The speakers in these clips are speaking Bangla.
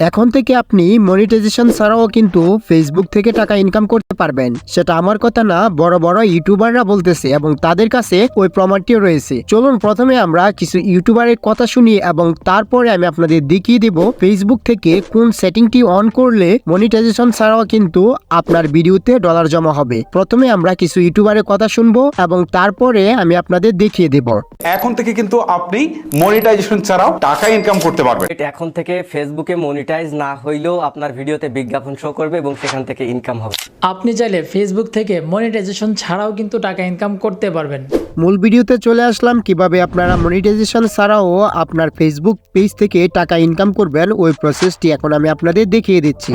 এখন থেকে আপনি মনিটাইজেশন ছাড়াও কিন্তু ফেসবুক থেকে টাকা ইনকাম করতে পারবেন। সেটা আমার কথা না বড় বড় ইউটিউবাররা বলতেছে এবং তাদের কাছে ওই প্রমাণটিও রয়েছে। চলুন প্রথমে আমরা কিছু ইউটিউবারের কথা শুনি এবং তারপরে আমি আপনাদের দেখিয়ে দেব ফেসবুক থেকে কোন সেটিংটি অন করলে মনিটাইজেশন ছাড়াও কিন্তু আপনার ভিডিওতে ডলার জমা হবে। প্রথমে আমরা কিছু ইউটিউবারের কথা শুনব এবং তারপরে আমি আপনাদের দেখিয়ে দেব। এখন থেকে কিন্তু আপনি মনিটাইজেশন ছাড়াও টাকা ইনকাম করতে পারবেন। এখন থেকে ফেসবুকে মনিটাইজ না হইলেও আপনার ভিডিওতে বিজ্ঞাপন শো করবে এবং সেখান থেকে ইনকাম হবে। আপনি চাইলে ফেসবুক থেকে মনিটাইজেশন ছাড়াও কিন্তু টাকা ইনকাম করতে পারবেন। মূল ভিডিওতে চলে আসলাম কীভাবে আপনারা মনিটাইজেশন ছাড়াও আপনার ফেসবুক পেজ থেকে টাকা ইনকাম করবেন ওই প্রসেসটি এখন আমি আপনাদের দেখিয়ে দিচ্ছি।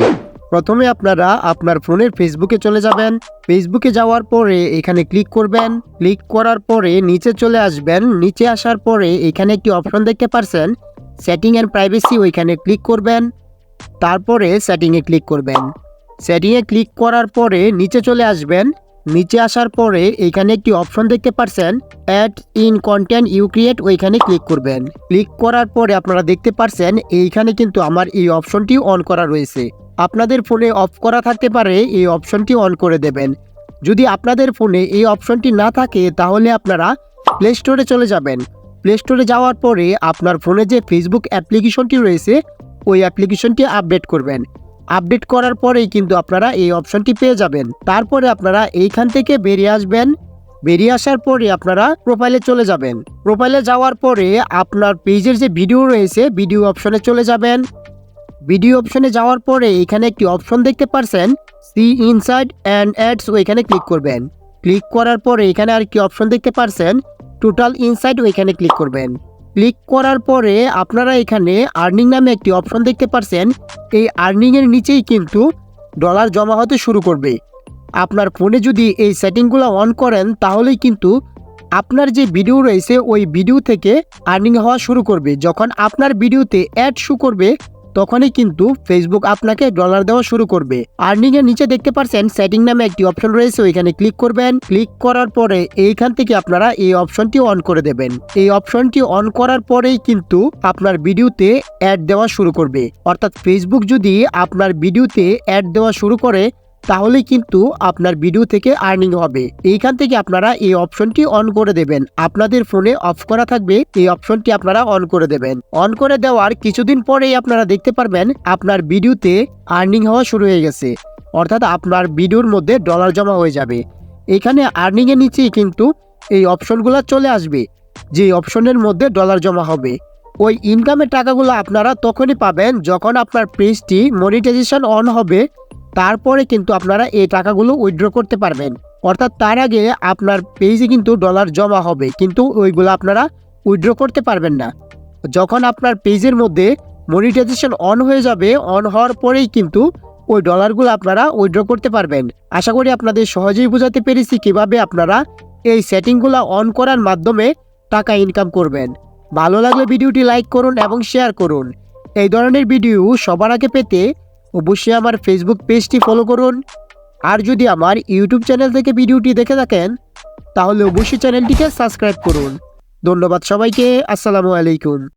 প্রথমে আপনারা আপনার ফোনের ফেসবুকে চলে যাবেন। ফেসবুকে যাওয়ার পরে এখানে ক্লিক করবেন। ক্লিক করার পরে নিচে চলে আসবেন। নিচে আসার পরে এখানে একটি অপশন দেখতে পারছেন। সেটিং অ্যান্ড প্রাইভেসি ওইখানে ক্লিক করবেন। তারপরে সেটিংয়ে ক্লিক করবেন। সেটিংয়ে ক্লিক করার পরে নিচে চলে আসবেন। নিচে আসার পরে এখানে একটি অপশন দেখতে পারছেন, ad in content you create, ওইখানে ক্লিক করবেন। ক্লিক করার পরে আপনারা দেখতে পারছেন, এইখানে কিন্তু আমার এই অপশনটি অন করা রয়েছে। আপনাদের ফোনে অফ করা থাকতে পারে, এই অপশনটি অন করে দেবেন। যদি আপনাদের ফোনে এই অপশনটি না থাকে, তাহলে আপনারা প্লে স্টোরে চলে যাবেন। প্লে স্টোরে যাওয়ার পরে আপনার ফোনে যে ফেসবুক অ্যাপ্লিকেশনটি রয়েছে ওই অ্যাপ্লিকেশনটি আপডেট করবেন। আপডেট করার পরেই কিন্তু আপনারা এই অপশনটি পেয়ে যাবেন। তারপরে আপনারা এইখান থেকে বেরিয়ে আসবেন। বেরিয়ে আসার পরে আপনারা প্রোফাইলে চলে যাবেন। প্রোফাইলে যাওয়ার পরে আপনার পেজের যে ভিডিও রয়েছে ভিডিও অপশনে চলে যাবেন। ভিডিও অপশনে যাওয়ার পরে এখানে একটি অপশন দেখতে পারছেন সি ইনসাইড অ্যান্ড অ্যাডস ওইখানে ক্লিক করবেন। ক্লিক করার পরে এখানে আর কি অপশন দেখতে পারছেন টোটাল ইনসাইড ওইখানে ক্লিক করবেন। ক্লিক করার পরে আপনারা এখানে আর্নিং নামে একটি অপশন দেখতে পারছেন। এই আর্নিংয়ের নিচেই কিন্তু ডলার জমা হতে শুরু করবে। আপনার ফোনে যদি এই সেটিংগুলো অন করেন, তাহলেই কিন্তু আপনার যে ভিডিও রয়েছে, ওই ভিডিও থেকে আর্নিং হওয়া শুরু করবে। যখন আপনার ভিডিওতে অ্যাড শু করবে তখনই কিন্তু ফেসবুক আপনাকে ডলার দেওয়া শুরু করবে। আর্নিং এর নিচে দেখতে পারছেন সেটিং নামে একটি অপশন রয়েছে, ওইখানে ক্লিক করবেন। ক্লিক করার পরে এইখান থেকে আপনারা এই অপশনটি অন করে দেবেন। এই অপশনটি অন করার পরেই কিন্তু আপনার ভিডিওতে অ্যাড দেওয়া শুরু করবে। অর্থাৎ ফেসবুক যদি আপনার ভিডিওতে অ্যাড দেওয়া শুরু করে তাহলে কিন্তু আপনার ভিডিও থেকে আর্নিং হবে। এইখান থেকে আপনারা এই অপশনটি অন করে দেবেন। আপনাদের ফোনে অফ করা থাকবে, এই অপশনটি আপনারা অন করে দেবেন। অন করে দেওয়ার কিছুদিন পরেই আপনারা দেখতে পারবেন, আপনার ভিডিওতে আর্নিং হওয়া শুরু হয়ে গেছে। অর্থাৎ আপনার ভিডিওর মধ্যে ডলার জমা হয়ে যাবে। এখানে আর্নিং এর নিচেই কিন্তু এই অপশনগুলো চলে আসবে, যে অপশনের মধ্যে ডলার জমা হবে। ওই ইনকামের টাকাগুলো আপনারা তখনই পাবেন যখন আপনার পেজটি মনিটাইজেশন অন হবে তারপরে কিন্তু আপনারা এই টাকাগুলো উইথড্র করতে পারবেন। অর্থাৎ তার আগে আপনার পেজে কিন্তু ডলার জমা হবে, কিন্তু ওইগুলো আপনারা উইথড্র করতে পারবেন না। যখন আপনার পেজের মধ্যে মনিটাইজেশন অন হয়ে যাবে অন হওয়ার পরেই কিন্তু ওই ডলারগুলো আপনারা উইথড্র করতে পারবেন। আশা করি আপনাদের সহজেই বোঝাতে পেরেছি কীভাবে আপনারা এই সেটিংগুলো অন করার মাধ্যমে টাকা ইনকাম করবেন। ভালো লাগলে ভিডিওটি লাইক করুন এবং শেয়ার করুন। এই ধরনের ভিডিও সবার আগে পেতে অবশ্যই আমার ফেসবুক পেজটি ফলো করুন। আর যদি আমার ইউটিউব চ্যানেল থেকে ভিডিওটি দেখে থাকেন, তাহলে অবশ্যই চ্যানেলটিকে সাবস্ক্রাইব করুন। ধন্যবাদ সবাইকে, আসসালামু আলাইকুম।